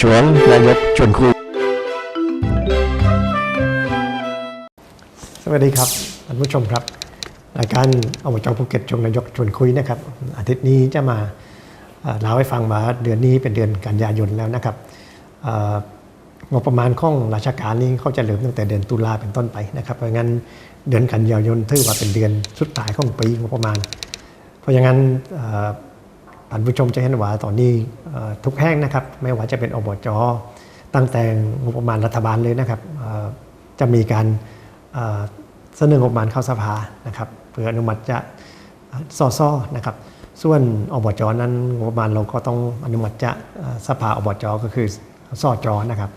ชวนนายกชวนคุยสวัสดีครับท่านผู้ชมครับรายการอบจภูเก็ตชมนายกชวนคุยนะครับอาทิตย์นี้จะมาเล่าให้ฟังว่าเดือนนี้เป็นเดือนกันยายนแล้วนะครับงบประมาณของราชการนี้เขาจะเริ่มตั้งแต่เดือนตุลาเป็นต้นไปนะครับ เพราะงั้นเดือนกันยายนถือว่าเป็นเดือนสุดท้ายของปีงบประมาณ เพราะงั้น ท่านผู้ชมจะเห็นว่าตอนนี้ทุกแห่งนะครับ ไม่ว่าจะเป็นอบจตั้งแต่งบประมาณรัฐบาลเลยนะครับจะมีการเสนองบประมาณเข้าสภานะครับเพื่ออนุมัติจะสอซอนะครับ ส่วนอบจนั้นงบประมาณเราก็ต้องอนุมัติจะสภาอบจก็คือสอจอนะครับ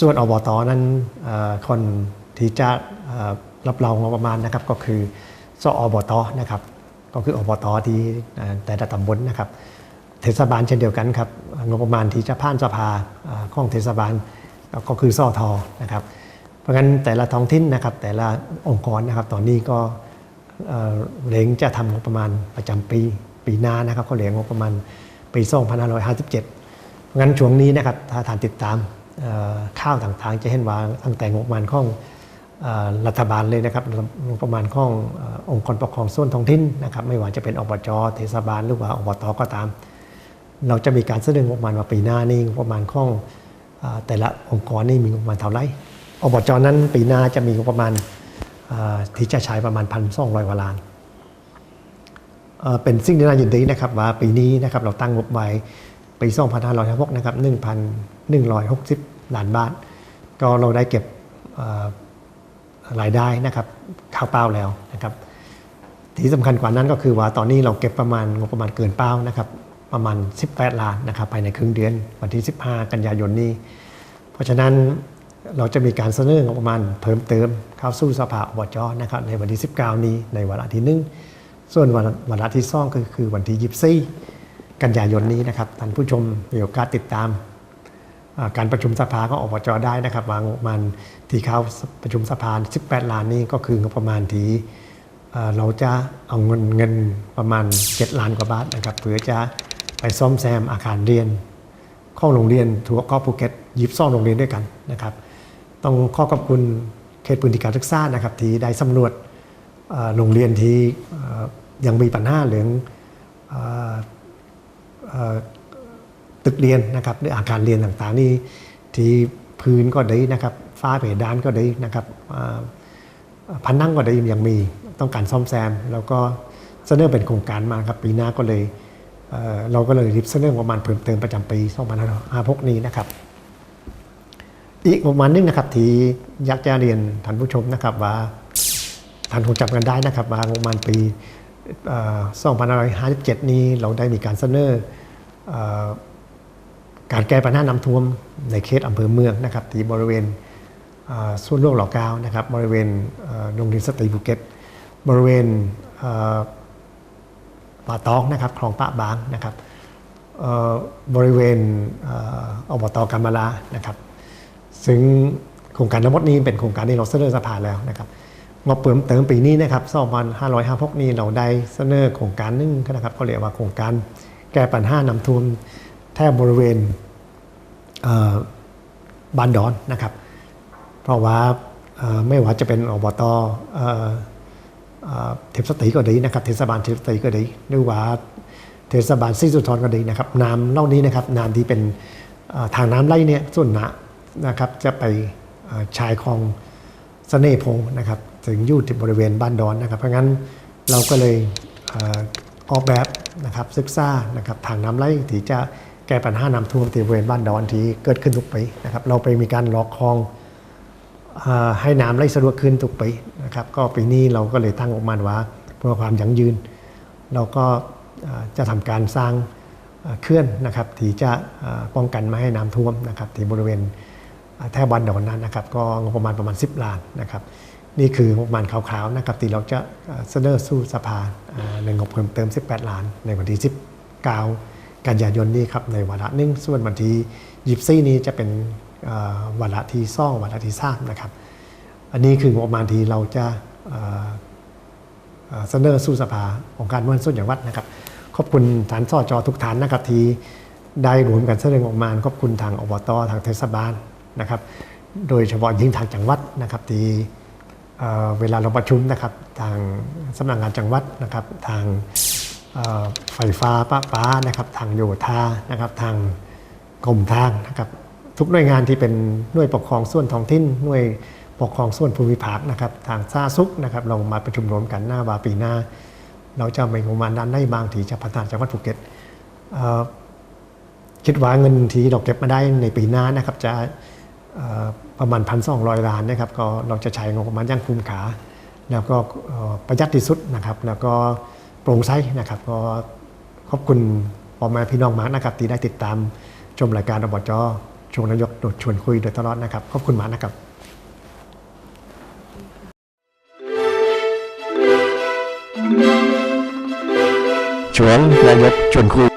ส่วนอบตนั้นคนที่จะรับรองงบประมาณนะครับก็คือสอบตนะครับ ก็คืออบตที่แต่ละตำบลนะครับ เทศบาลเช่นเดียวกันครับงบประมาณที่จะผ่านสภาเอ่อของเทศบาลก็คือสอทอนะครับ เพราะฉะนั้นแต่ละท้องถิ่นนะครับ แต่ละองค์กรนะครับตอนนี้ก็เอ่อเลงจะทำงบประมาณประจำปีปีหน้านะครับเขาเรียกงบประมาณปี 2557เพราะงั้นช่วงนี้นะครับถ้าทานติดตามข่าวต่างๆ จะเห็นว่าตั้งแต่งบประมาณของ รัฐบาลเลยนะครับงบประมาณขององค์กรปกครองส่วนท้องถิ่นนะครับไม่ว่าจะเป็นอบจเทศบาลหรือว่าอบตก็ตาม เราจะมีการเสนองบประมาณว่าปีหน้านี่งบประมาณของอแต่ละองค์กรนี่มีงบประมาณเท่าไหร่อบจนั้นปีหน้าจะมีงบประมาณที่จะใช้ประมาณพันสองร้อยกว่าล้านเป็นสิ่งที่น่ายินดีนะครับว่าปีนี้นะครับเราตั้งงบไว้ปี2566นห้าร้อยหกนะครับ1,160ล้านบาท ก็เราได้เก็บ รายได้นะครับเข้าเป้าแล้วนะครับที่สำคัญกว่านั้นก็คือว่าตอนนี้เราเก็บประมาณงบประมาณเกินเป้านะครับประมาณ 18 ล้านนะครับภายในครึ่งเดือนวันที่ 15 กันยายนนี้ เพราะฉะนั้นเราจะมีการเสนองบประมาณเพิ่มเติมเข้าสู่สภาอบจนะครับในวันที่ 19 นี้ในวาระที่หนึ่งส่วนวันวาระที่สองก็คือวันที่ 24 กันยายนนี้นะครับท่านผู้ชมมีโอกาสติดตาม การประชุมสภาของอบจได้นะครับวางงบประมาณที่เข้าประชุมสภา 18 ล้านนี้ก็คืองบประมาณที่เราจะเอาเงินเงินประมาณ 7 ล้านกว่าบาทนะครับเพื่อจะไปซ่อมแซมอาคารเรียนข้องโรงเรียนทั่วเกาะภูเก็ตยิบซ่องโรงเรียนด้วยกันนะครับ ต้องขอขอบคุณเขตพื้นที่การศึกษานะครับที่ได้สำรวจโรงเรียนที่ยังมีปัญหาเรื่องเอ่อเอ่อ ตึกเรียนนะครับหรืออาคารเรียนต่างๆนี่ที่พื้นก็ดีนะครับฝ้าเพดานก็ดีนะครับเอ่อผนังก็ดียังมีต้องการซ่อมแซม แล้วก็เสนอเป็นโครงการมาครับปีหน้าก็เลยเเราก็เลยรีบเสนองบประมาณเพิ่มเติมประจำปี2556นี้นะครับ อีกประมาณนึงนะครับที่อยากจะเรียนท่านผู้ชมนะครับว่าท่านคงจำกันได้นะครับว่างบประมาณปีเอ่อ2557 นี้เราได้มีการเสนอเอ่อ การแก้ปัญหาน้ำท่วมในเขตอำเภอเมืองนะครับที่บริเวณส่วนหลวงหล่อเก้านะครับบริเวณโรงเรียนสตรีภูเก็ต บริเวณป่าตองนะครับคลองปะบางนะครับบริเวณอบตกำมลานะครับซึ่งโครงการทั้งหมดนี้เป็นโครงการที่เราเสนอสภาแล้วนะครับงบเปิมเติมปีนี้นะครับ2556นี้เราได้เสนอโครงการหนึงนะครับเขาเรียกว่าโครงการแก้ปัญหาน้ำท่วม แทบบริเวณเบ้านดอนนะครับ เพราะว่าไม่ว่าจะเป็นอบตเทพสตรีก็ดีนะครับ เทศบาลเทพสตรีก็ดีหรือว่าเทศบาลซีสุทรก็ดีนะครับน้ำเล่านี้นะครับน้ำที่เป็นทางน้ำไหลเนี่ยส่วนหนานะครับจะไปชายคลองเสน่ห์พงนะครับถึงอยู่ที่บริเวณบ้านดอนนะครับ เพราะงั้นเราก็เลยออกแบบนะครับศึกษานะครับทางน้ำไหลที่จะ แก้ปัญหาน้ำท่วมที่บริเวณบ้านดอนที่เกิดขึ้นทุกปีนะครับเราไปมีการล็อกคลองอให้น้ำไหลสะดวกขึ้นทุกปีนะครับก็ปีนี้เราก็เลยตั้งออกมาว่าเพื่อความยั่งยืน เราก็จะทำการสร้างเคลื่อนนะครับที่จะป้องกันไม่ให้น้ำท่วมนะครับที่บริเวณเอ่อแถวบ้านดอนนั้นนะครับก็งบประมาณประมาณ 10ล้านนะครับนี่คืองบประมาณคร่าวๆนะครับที่เราจะเสนอสู่สภาในงบเพิ่มเติม 18 ล้าน ในวันที่ 19 กันยายนนี้ครับในวาระหนึ่งส่วนวันที่24นี้จะเป็นวาระที่ซ่องวาระที่สามนะครับ อันนี้คืองบประมาณที่เราจะเสนอสู่สภาองค์การมวลส่วนอย่างวัดนะครับ ขอบคุณฐานสอจอทุกฐานนะครับที่ได้รวมกันแสดงออกมาขอบคุณทางอบตทางเทศบาลนะครับ โดยเฉพาะยิ่งทางจังหวัดนะครับที่เเวลาเราประชุมนะครับ ทางสำนักงานจังหวัดนะครับ ทาง ไฟฟ้าป้าป้านะครับทางโยธานะครับทางกรมทางนะครับทุกหน่วยงานที่เป็นหน่วยปกครองส่วนท้องถิ่นหน่วยปกครองส่วนภูมิภาคนะครับทางซาซุกนะครับเรามาประชุมรวมกันหน้าวาปีหน้า เราจะมีงบประมาณด้านในบางที่จะพัฒนาจังหวัดภูเก็ตคิดว่าเงินที่เราเก็บมาได้ในปีหน้านะครับจะประมาณ1,200ล้านนะครับก็เราจะใช้งบประมาณอย่างคุ้มค่าแล้วก็ประหยัดที่สุดนะครับแล้วก็ โปร่งใสนะครับก็ขอบคุณพ่อแม่พี่น้องมานะครับที่ได้ติดตามชมรายการอบจชวนนายกโดดชวนคุยโดยตลอดนะครับ ขอบคุณมานะครับชวนนายกชวนคุย